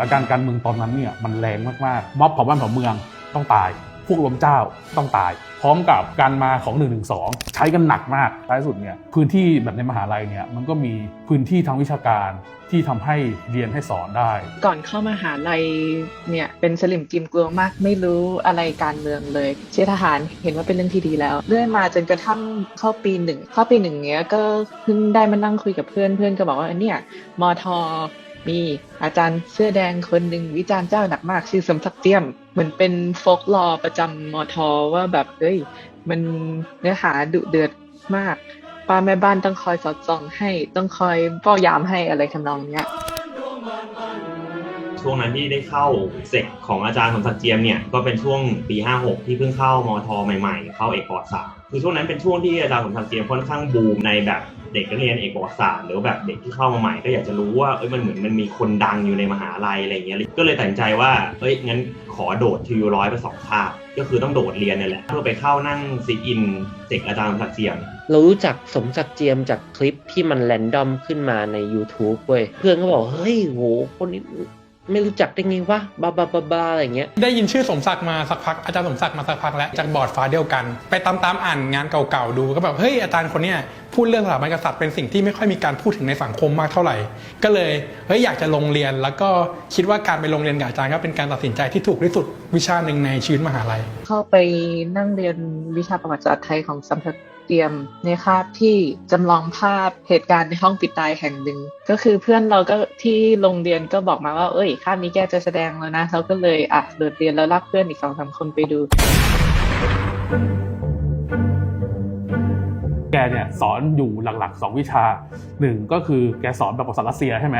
านการณ์การเมืองตอนนั้นเนี่ยมันแรงมากๆม็อบเผาบ้านเผาเมืองต้องตาย พวกรวมเจ้าต้องตาย พร้อมกับการมาของ1นึใช้กันหนักมากท้ายสุดเนี่ยพื้นที่แบบในมหาลัยเนี่ยมันก็มีพื้นที่ทางวิชาการที่ทำให้เรียนให้สอนได้ ก่อนเข้ามหาลัยเนี่ยเป็นสลิมจิมกลัวมาก ไม่รู้อะไรการเมืองเลย เชียร์ทหารเห็นว่าเป็นเรื่องที่ดีแล้ว เรื่อยมาจนกระทั่งเข้าปีหนึ่งเข้าปีหนึ่งเนี้ยก็เพิ่งได้มานั่งคุยกับเพื่อนเพื่อนก็บอกว่าเนี่ยมอทอ มีอาจารย์เสื้อแดงคนหนึ่งวิจารณ์เจ้าหนักมากชื่อสมศักดิ์เตี้ยม เหมือนเป็นโฟกลอประจำมอทอว่าแบบเอ้ยมันเนื้อหาดุเดือดมาก ป้าแม่บ้านต้องคอยสอดส่องให้ ต้องคอยเฝ้ายามให้อะไรทำนองเนี้ย ช่วงนั้นที่ได้เข้าเซกของอาจารย์สมศักดิ์เจียมเนี่ยก็เป็นช่วงปี 56 ที่เพิ่งเข้ามอทอใหม่ๆ เข้าเอกประวัติศาสตร์คือช่วงนั้นเป็นช่วงที่อาจารย์สมศักดิ์เจียมค่อนข้างบูมในแบบเด็กนักเรียนเอกประวัติศาสตร์หรือแบบเด็กที่เข้ามาใหม่ก็อยากจะรู้ว่าเอ้ยมันเหมือนมันมีคนดังอยู่ในมหาลัยอะไรเงี้ยก็เลยตัดสินใจว่าเอ้ยงั้นขอโดดทีวร้อยไปสองคาบก็คือต้องโดดเรียนนี่แหละเพื่อไปเข้านั่งซีอินเซกอาจารย์สมศักดิ์เจียม เรารู้จักสมศักดิ์เจียมจากคลิปที่มันแรนดอมขึ้นมาใน YouTube เว้ยเพื่อนก็บอกเฮ้ยโหคนนี้ ไม่รู้จักได้ไงวะบาบาบาบาอะไรอย่างเงี้ยได้ยินชื่อสมศักดิ์มาสักพักอาจารย์สมศักดิ์มาสักพักแล้วจากบอร์ดฟ้าเดียวกัน ไปตามตามๆอ่านงานเก่าๆดูก็แบบเฮ้ยอาจารย์คนเนี้ยพูดเรื่องสถาบันกษัตริย์เป็นสิ่งที่ไม่ค่อยมีการพูดถึงในสังคมมากเท่าไหร่ ก็เลยเฮ้ยอยากจะลงเรียน แล้วก็คิดว่าการไปลงเรียนกับอาจารย์ก็เป็นการตัดสินใจที่ถูกที่สุดวิชาหนึ่งในชีวิตมหาลัย เข้าไปนั่งเรียนวิชาประวัติศาสตร์ไทยของสัมพัเตรียมในคาบที่จำลองภาพเหตุการณ์ในห้องปิดตายแห่งหนึ่งก็คือเพื่อนเราก็ที่โรงเรียนก็บอกมาว่า เอ้ยคาบนี้แกจะแสดงแล้วนะเราก็เลยอะเดินเรียนแล้วลากเพื่อนอีกสองสามคนไปดู แกเนี่ยสอนอยู่หลักๆ 2 วิชาหนึ่งก็คือแกสอนแบบภาษารัสเซียใช่ไหม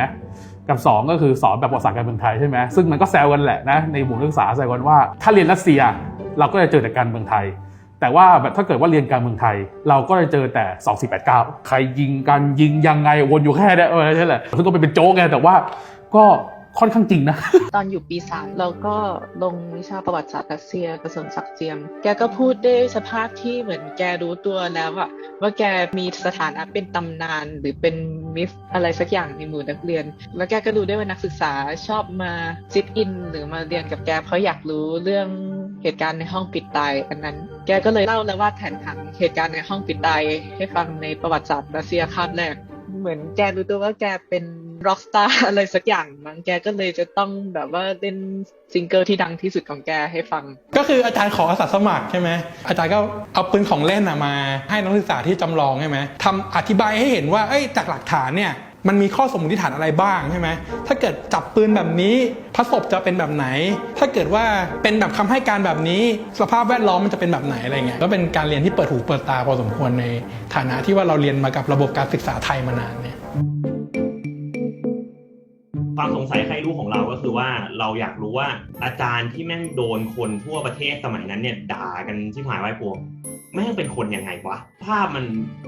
กับ 2 ก็คือสอนแบบภาษาการเมืองไทยใช่ไหมซึ่งมันก็แซวกันแหละนะในหมู่นักศึกษาแซวกันว่าถ้าเรียนรัสเซียเราก็จะเจอแต่การเมืองไทย แต่ว่าแบบถ้าเกิดว่าเรียนการเมืองไทย เราก็จะเจอแต่2489 ใครยิงกันยิงยังไงวนอยู่แค่นี้เออใช่แหละซึ่งก็เป็นโจ๊กไงแต่ว่าก็ ค่อนข้างจริงนะ ตอนอยู่ปีสามเราก็ลงวิชาประวัติศาสตร์รัสเซียกระทรวงศักดิ์เจียม แกก็พูดด้วยสภาพที่เหมือนแกรู้ตัวแล้วอะว่าแกมีสถานะเป็นตำนานหรือเป็นมิสอะไรสักอย่างในหมู่นักเรียน แล้วแกก็รู้ได้ว่านักศึกษาชอบมาซิทอิน หรือมาเรียนกับแกเพราะอยากรู้เรื่องเหตุการณ์ในห้องปิดตายอันนั้น แกก็เลยเล่าและวว่าแผนผังเหตุการณ์ในห้องปิดตายให้ฟังในประวัติศาสตร์รัสเซียคาบแรกเหมือนแกรู้ตัวว่าแกเป็น ร็อกสตาร์อะไรสักอย่างมั้งแกก็เลยจะต้องแบบว่าเล่นซิงเกิลที่ดังที่สุดของแกให้ฟัง ก็คืออาจารย์ขออาสาสมัครใช่ไหมอาจารย์ก็เอาปืนของเล่นอะมาให้นักศึกษาที่จำลองใช่ไหมทำอธิบายให้เห็นว่าเอ้ยจากหลักฐานเนี่ยมันมีข้อสมมติฐานอะไรบ้างใช่ไหม ถ้าเกิดจับปืนแบบนี้พระศพจะเป็นแบบไหน ถ้าเกิดว่าเป็นแบบคำให้การแบบนี้ สภาพแวดล้อมมันจะเป็นแบบไหนอะไรเงี้ย ก็เป็นการเรียนที่เปิดหูเปิดตาพอสมควรในฐานะที่ว่าเราเรียนมากับระบบการศึกษาไทยมานานเนี่ย ความสงสัยใครรู้ของเราก็คือว่าเราอยากรู้ว่าอาจารย์ที่แม่งโดนคนทั่วประเทศสมัยนั้นเนี่ยด่ากันที่หายไว้พวงแม่งเป็นคนยังไงวะ ภาพมัน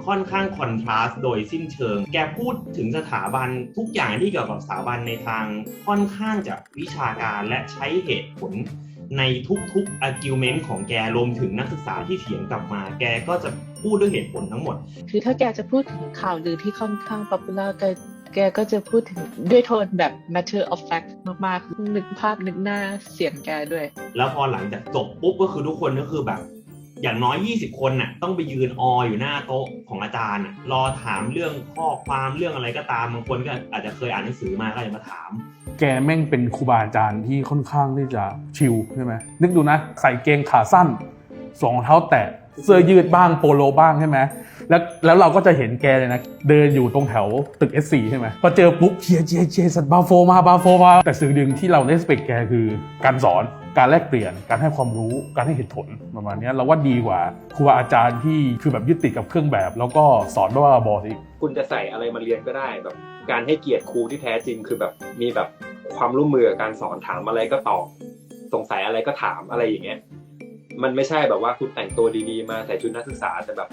ค่อนข้างคอนทราสต์โดยสิ้นเชิง แกพูดถึงสถาบันทุกอย่างที่เกี่ยวกับสถาบันในทางค่อนข้างจะวิชาการและใช้เหตุผลในทุกๆ argument ของแกรวมถึงนักศึกษาที่เถียงกลับมา แกก็จะพูดด้วยเหตุผลทั้งหมด คือถ้าแกจะพูดถึงข่าวลือที่ค่อนข้างป๊อปปูล่าแก แกก็จะพูดถึงด้วยโทนแบบ matter of fact มากๆ นึกภาพนึกหน้าเสียงแกด้วย แล้วพอหลังจากจบปุ๊บก็คือทุกคนก็คือแบบ อย่างน้อย 20 คนน่ะต้องไปยืนออยู่หน้าโต๊ะของอาจารย์น่ะรอถามเรื่องข้อความเรื่องอะไรก็ตามบางคนก็อาจจะเคยอ่านหนังสือมาก็จะมาถาม แกแม่งเป็นครูบาอาจารย์ที่ค่อนข้างที่จะชิลใช่ไหมนึกดูนะ ใส่เกงขาสั้นสองรองเท้าแตะเสื้อยืดบ้างโปโลบ้างใช่ไหม แล้วแล้วเราก็จะเห็นแกเลยนะ เดินอยู่ตรงแถวตึก S4 ใช่ไหมพอเจอปุ๊บเชียร์เชียร์เชียร์สัตว์บาโฟมาบาโฟมา แต่สิ่งหนึ่งที่เราได้สเปกแกคือการสอนการแลกเปลี่ยน การให้ความรู้ การให้เหตุผลประมาณนี้เราว่าดีกว่าครูอาจารย์ที่คือแบบยึดติดกับเครื่องแบบ แล้วก็สอนบ้าบอๆอีคุณจะใส่อะไรมาเรียนก็ได้แบบ การให้เกียรติครูที่แท้จริงคือแบบมีแบบความร่วมมือกับการสอนถามอะไรก็ตอบสงสัยอะไรก็ถามอะไรอย่างเงี้ยมันไม่ใช่แบบว่าคุณแต่งตัวดีๆ มาใส่ชุดนักศึกษาแต่แบบ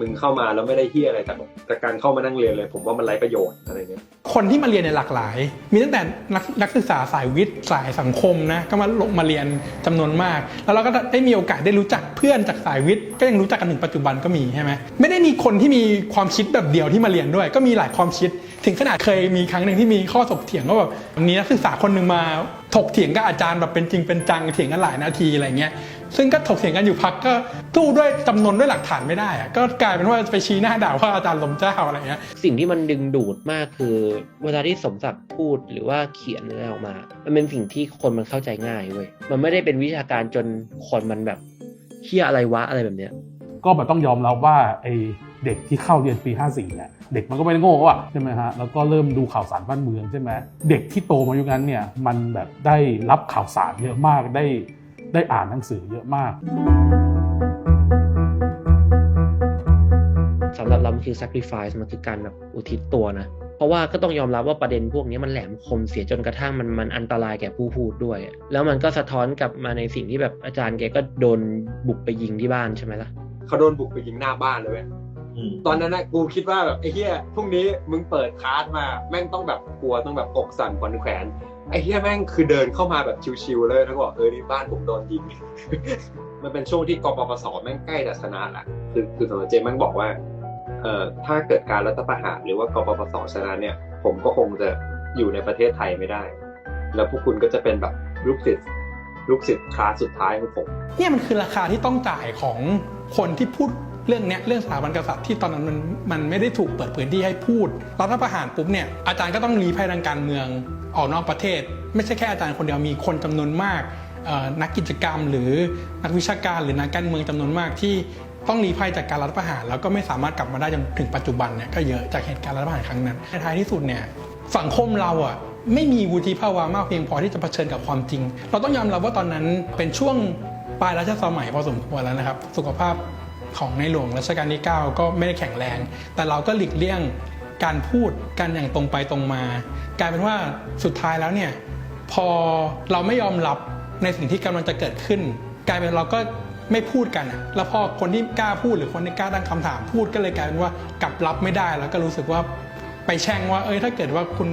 มึงเข้ามาแล้วไม่ได้เฮียอะไรแต่แต่การเข้ามานั่งเรียนเลย ผมว่ามันไร้ประโยชน์อะไรเงี้ยคนที่มาเรียนในยหลากหลาย มีตั้งแต่นักนักศึกษาสายวิทย์สายสังคมนะก็มาลงมาเรียนจำนวนมาก แล้วเราก็ได้มีโอกาสได้รู้จักเพื่อนจากสายวิทย์ก็ยังรู้จักกันถึงปัจจุบันก็มีใช่ไหมไม่ได้มีคนที่มีความคิดแบบเดียวที่มาเรียนด้วย ก็มีหลายความคิด ถึงขนาดเคยมีครั้งหนึ่งที่มีข้อถกเถียงว่าแบบมีนักศึกษาคนหนึ่งมาถกเถียงกับอาจารย์แบบเป็นจริงเป็นจังเถียงกันหลายนาทีอะไรเงี้ย ซึ่งก็ถกเถียงกันอยู่พักก็ตู้ด้วยจำนวนด้วยหลักฐานไม่ได้อะก็กลายเป็นว่าไปชี้หน้าด่าว่าอาจารย์ลมเจ้าอะไรเงี้ยสิ่งที่มันดึงดูดมากคือ เวลาที่สมศักดิ์พูดหรือว่าเขียนอะไรออกมา มันเป็นสิ่งที่คนมันเข้าใจง่ายเว้ยมันไม่ได้เป็นวิชาการจนคนมันแบบเฮียอะไรวะอะไรแบบเนี้ยก็มันต้องยอมรับว่าไอเด็กที่เข้าเรียนปี 54เนี่ยเด็กมันก็ไม่ได้โง่อะใช่ไหมฮะแล้วก็เริ่มดูข่าวสารบ้านเมืองใช่ไหมเด็กที่โตมายุคนั้นเนี่ยมันแบบได้รับข่าวสารเยอะมากได้ ได้อ่านหนังสือเยอะมากสำหรับเรามันคือ sacrifice มันคือการแบบอุทิศตัวนะ เพราะว่าก็ต้องยอมรับว่าประเด็นพวกนี้มันแหลมคมเสียจนกระทั่งมันมันอันตรายแก่ผู้พูดด้วย แล้วมันก็สะท้อนกลับมาในสิ่งที่แบบอาจารย์แกก็โดนบุกไปยิงที่บ้านใช่ไหมล่ะเขาโดนบุกไปยิงหน้าบ้านเลยเว้ยอืมตอนนั้นนะกูคิดว่าแบบไอ้เหี้ยพรุ่งนี้มึงเปิดคลาสมาแม่งต้องแบบกลัวต้องแบบอกสั่นขวัญแขวน ไอ้เหี้ยแม่งคือเดินเข้ามาแบบชิวๆเลยแล้วก็บอกเออนี่บ้านผมโดนยิงมันเป็นช่วงที่กปปสแม่งใกล้จะชนะละคือคือสมเจมส์แม่งบอกว่าเอ่อถ้าเกิดการรัฐประหารหรือว่ากปปสชนะเนี่ย ผมก็คงจะอยู่ในประเทศไทยไม่ได้ แล้วพวกคุณก็จะเป็นแบบลูกศิษย์ลูกศิษย์คลาสสุดท้ายของผมเนี่ยมันคือราคาที่ต้องจ่ายของคนที่พูด เรื่องเนี้ยเรื่องสถาบันกษัตริย์ที่ตอนนั้นมันมันไม่ได้ถูกเปิดพื้นที่ให้พูดรัฐประหารปุ๊บเนี่ยอาจารย์ก็ต้องรีภัยทางการเมืองออกนอกประเทศ ไม่ใช่แค่อาจารย์คนเดียวมีคนจำนวนมากนักกิจกรรม หรือนักวิชาการหรือนักการเมืองจำนวนมากที่ต้องรีภัยจากการรัฐประหาร แล้วก็ไม่สามารถกลับมาได้จนถึงปัจจุบันเนี่ยก็เยอะจากเหตุการณ์รัฐประหารครั้งนั้นในท้ายที่สุดเนี่ยสังคมเราอะไม่มีวุฒิภาวะมากเพียงพอที่จะเผชิญกับความจริง เราต้องยอมรับว่าตอนนั้นเป็นช่วงปลายรัชสมัยพอสมควรแล้วนะครับ สุขภาพ ของในหลวงรัชกาลที่ 9 ก็ไม่ได้แข็งแรง แต่เราก็หลีกเลี่ยงการพูดกันอย่างตรงไปตรงมา กลายเป็นว่าสุดท้ายแล้วเนี่ยพอเราไม่ยอมรับในสิ่งที่กำลังจะเกิดขึ้น กลายเป็นเราก็ไม่พูดกัน แล้วพอคนที่กล้าพูดหรือคนที่กล้าตั้งคำถามพูดก็เลยกลายเป็นว่ากลับรับไม่ได้ แล้วก็รู้สึกว่าไปแช่งว่า เอ้ยถ้าเกิดว่าคุณ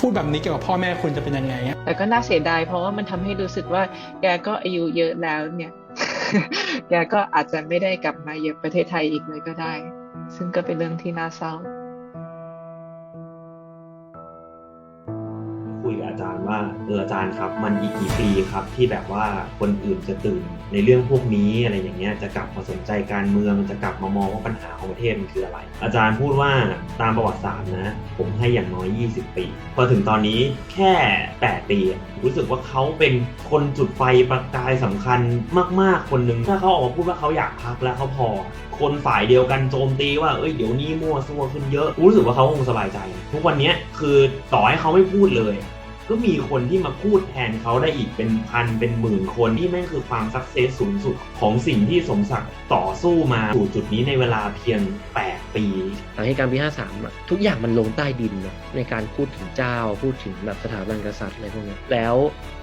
พูดแบบนี้เกี่ยวกับพ่อแม่คุณจะเป็นยังไงอะแต่ก็น่าเสียดายเพราะว่ามันทำให้รู้สึกว่าแกก็อายุเยอะแล้วเนี่ย แกก็อาจจะไม่ได้กลับมาเยือนประเทศไทยอีกเลยก็ได้ ซึ่งก็เป็นเรื่องที่น่าเศร้า คุยกับอาจารย์ว่าเอออาจารย์ครับ มันอีกกี่ปีครับที่แบบว่าคนอื่นจะตื่นในเรื่องพวกนี้อะไรอย่างเงี้ยจะกลับมาสนใจการเมืองจะกลับมามองว่าปัญหาของประเทศมันคืออะไร อาจารย์พูดว่าตามประวัติศาสตร์นะ ผมให้อย่างน้อย 20 ปี พอถึงตอนนี้แค่ 8 ปี รู้สึกว่าเขาเป็นคนจุดไฟประกายสำคัญมาก ๆ คนหนึ่งถ้าเขาออกมาพูดว่าเขาอยากพักแล้วเขาพอ คนฝ่ายเดียวกันโจมตีว่าเอ้ยเดี๋ยวนี้มั่วซั่วขึ้นเยอะ รู้สึกว่าเขาคงสบายใจ ทุกวันนี้คือต่อให้เขาไม่พูดเลย ก็มีคนที่มาพูดแทนเขาได้อีกเป็นพันเป็นหมื่นคนที่แม่งคือความสักเซสสูงสุดของสิ่งที่สมศักดิ์ต่อสู้มาสู่จุดนี้ในเวลาเพียง 8 ปีหลังเหตุการณ์ปี 53อะทุกอย่างมันลงใต้ดินเนอะในการพูดถึงเจ้า พูดถึงแบบสถาบันกษัตริย์อะไรพวกเนี้ยแล้ว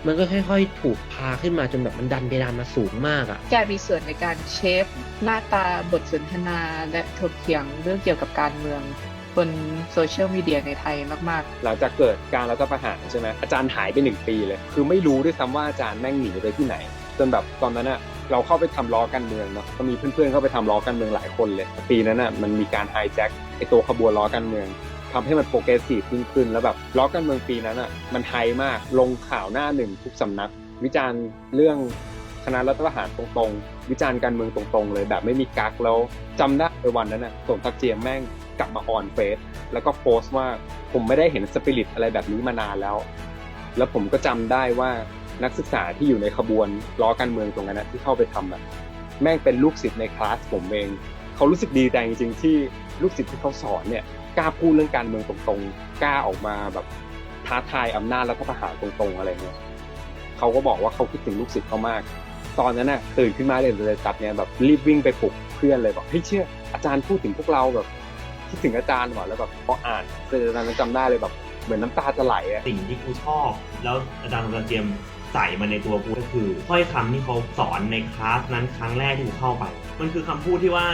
มันก็ค่อยๆ ถูกพาขึ้นมาจนแบบมันดันเพดานมาสูงมากอะแกมีส่วนในการเชฟหน้าตาบทสนทนาและถกเถียงเรื่องเกี่ยวกับการเมืองบ นโซเชียลมีเดียในไทยมากๆ หลังจากเกิดการรัฐประหารใช่ไหมอาจารย์หายไปหนึ่งปีเลย คือไม่รู้ด้วยซ้ำว่าอาจารย์แม่งหนีไปที่ไหน จนแบบตอนนั้นอะเราเข้าไปทำล้อการเมืองเนาะก็มีเพื่อนๆเข้าไปทำล้อการเมืองหลายคนเลย ปีนั้นอะมันมีการไฮแจ็คไอตัวขบวนล้อการเมืองทำให้มันโปรเกรสซีฟยิ่งขึ้น แล้วแบบล้อการเมืองปีนั้นอะมันไฮมากลงข่าวหน้าหนึ่งทุกสำนัก วิจารณ์เรื่องคณะรัฐประหารตรงๆ วิจารณ์การเมืองตรงๆ เลยแบบไม่มีกักแล้วจำได้ในวันนั้นอะสมศักดิ์เจียมแม่ง กลับมาออนเฟซแล้วก็โพสต์ว่าผมไม่ได้เห็นสปิริตอะไรแบบนี้มานานแล้ว แล้วผมก็จำได้ว่านักศึกษาที่อยู่ในขบวนล้อการเมืองตรงนั้นนะที่เข้าไปทำอะแม่งเป็นลูกศิษย์ในคลาสผมเองเขารู้สึกดีใจจริงๆที่ลูกศิษย์ที่เขาสอนเนี่ยกล้าพูดเรื่องการเมืองตรงๆกล้าออกมาแบบท้าทายอำนาจรัฐประหารตรงๆอะไรเงี้ยเขาก็บอกว่าเขาคิดถึงลูกศิษย์เขามาก ตอนนั้นน่ะตื่นขึ้นมาเลยเลยจัดเนี่ยแบบรีบวิ่งไปปลุกเพื่อนเลยบอกเฮ้ยเชื่ออาจารย์พูดถึงพวกเราแบบ คิดถึงอาจารย์ว่ะแล้วแบบพออ่านเจอตอนนั้นจำได้เลยแบบ เหมือนน้ำตาจะไหลอะสิ่งที่กูชอบ แล้วอาจารย์สมศักดิ์เจียมใส่มาในตัวกูก็คือถ้อยคำที่เขาสอนในคลาสนั้นครั้งแรกที่กูเข้าไป มันคือคำพูดที่ว่า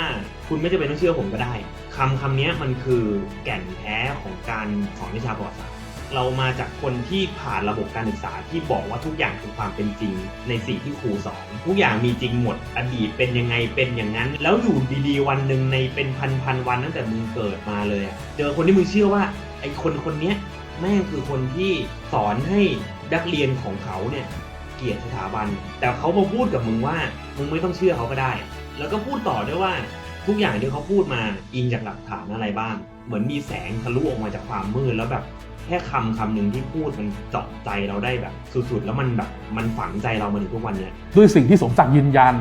คุณไม่จำเป็นต้องเชื่อผมก็ได้คำคำนี้มันคือแก่นแท้ของการสอนวิชาประวัติศาสตร์ เรามาจากคนที่ผ่านระบบการศึกษาที่บอกว่าทุกอย่างคือความเป็นจริง ในสิ่งที่ครูสอนทุกอย่างมีจริงหมด อดีตเป็นยังไงเป็นอย่างนั้น แล้วอยู่ดีๆ วันหนึ่งในเป็นพันพันๆวันตั้งแต่มึงเกิดมาเลยอะเจอคนที่มึงเชื่อว่าไอ้คนคนนี้แม่งคือคนที่สอนให้นักเรียนของเขาเนี่ยเกลียดสถาบัน แต่เขามาพูดกับมึงว่ามึงไม่ต้องเชื่อเขาก็ได้ แล้วก็พูดต่อด้วยว่าทุกอย่างที่เขาพูดมาอิงจากหลักฐานอะไรบ้าง เหมือนมีแสงทะลุออกมาจากความมืดแล้วแบบ แค่คำคำหนึ่งที่พูดมันเจาะใจเราได้แบบ สุดๆ แล้วมันแบบมันฝังใจเรามาถึงทุกวันเนี้ยด้วยสิ่งที่สมศักดิ์ยืนยัน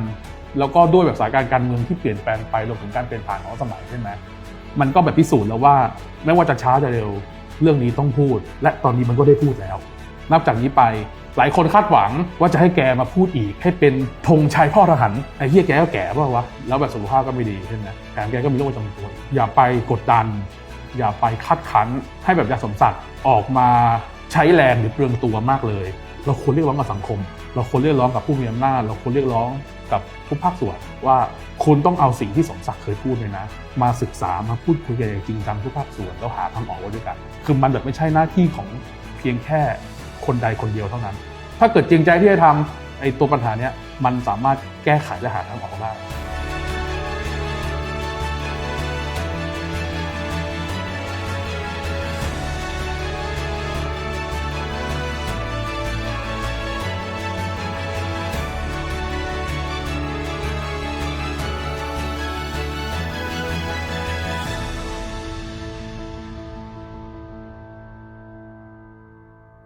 แล้วก็ด้วยแบบสานการการเมืองที่เปลี่ยนแปลงไปรวมถึงการเปลี่ยนผ่านของสมัยใช่ไหมมันก็แบบพิสูจน์แล้วว่า ไม่ว่าจะช้าจะเร็ว เรื่องนี้ต้องพูด และตอนนี้มันก็ได้พูดแล้ว นับจากนี้ไปหลายคนคาดหวังว่าจะให้แกมาพูดอีก ให้เป็นธงชัยพ่อทหารไอ้เหี้ยแกก็แก่ป่าวะแล้วแบบสุขภาพก็ไม่ดีใช่ไหมแถมแกก็มีโรคประจำตัวอย่าไปกดดัน อย่าไปคัดค้านให้แบบยาสมศักดิ์ออกมาใช้แรงหรือเปลืองตัวมากเลย เราควรเรียกร้องกับสังคม เราควรเรียกร้องกับผู้มีอำนาจเราควรเรียกร้องกับทุกภาคส่วนว่าคุณต้องเอาสิ่งที่สมศักดิ์เคยพูดเลยนะ มาศึกษามาพูดคุยกันอย่างจริงจังทุกภาคส่วนแล้วหาทางออกด้วยกัน คือมันแบบไม่ใช่หน้าที่ของเพียงแค่คนใดคนเดียวเท่านั้น ถ้าเกิดจริงใจที่จะทำไอ้ตัวปัญหาเนี้ยมันสามารถแก้ไขและหาทางออกได้